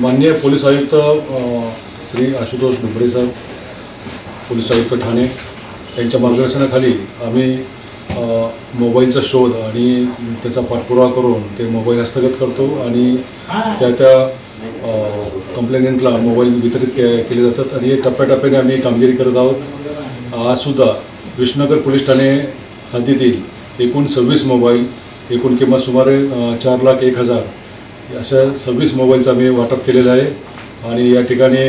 माननीय पोलीस आयुक्त Shri Ashutosh Dubre sir police आयुक्त ठाणे यांच्या मार्गदर्शनाखाली आम्ही मोबाईलचा शोध आणि त्याचा पाठपुरावा करून ते मोबाईल हस्तगत करतो आणि त्या त्या कंप्लेनेंटला मोबाईल वितरित के केले जातात आणि हे टप्प्याटप्प्याने आम्ही कामगिरी करत आहोत. आजसुद्धा विष्णुनगर पोलीस ठाणे हद्दीतील एकूण सव्वीस मोबाईल एकूण किंमत सुमारे चार लाख एक हजार अशा सव्वीस मोबाईलचं आम्ही वाटप केलेलं आहे. आणि या ठिकाणी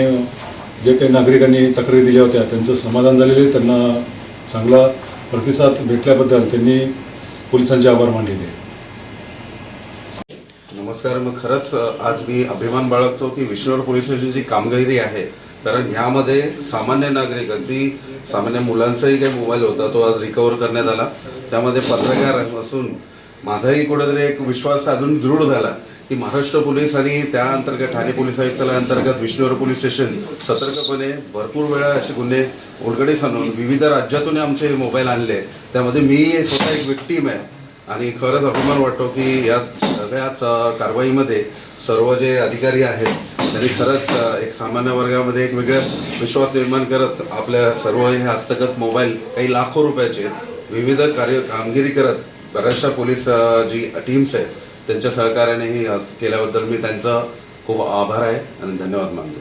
जे काही नागरिकांनी तक्रारी दिल्या होत्या त्यांचं समाधान झालेलं आहे. त्यांना चांगला प्रतिसाद भेटल्याबद्दल त्यांनी पोलिसांचे आभार मानलेले नमस्कार. मग खरंच आज मी अभिमान बाळगतो की विष्णूर पोलीस स्टेशनची जी कामगिरी आहे कारण ह्यामध्ये सामान्य नागरिक अगदी सामान्य मुलांचाही काही मोबाईल होता तो आज रिकवर करण्यात आला. त्यामध्ये पत्रकार असून माझाही कुठेतरी एक विश्वास अजून दृढ झाला की महाराष्ट्र पोलीस आणि त्या अंतर्गत ठाणे पोलीस आयुक्तालय अंतर्गत विष्णुवर पोलीस स्टेशन सतर्कपणे भरपूर वेळा असे गुन्हे उलगडीस आणून विविध राज्यातून आमचे मोबाईल आणले. त्यामध्ये मी स्वतः एक विक्टीम आहे. आणि खरंच अभिमान वाटतो की या सगळ्याच कारवाईमध्ये सर्व जे अधिकारी आहेत त्यांनी खरंच एक सामान्य वर्गामध्ये एक वेगळा विश्वास निर्माण करत आपल्या सर्व हे हस्तगत मोबाईल काही लाखो रुपयाचे विविध कार्य कामगिरी करत बऱ्याचशा पोलीस जी टीम्स आहेत त्यांच्या सहकार्याने हे केल्याबद्दल मी त्यांचा खूप आभार आहे आणि धन्यवाद मानतो.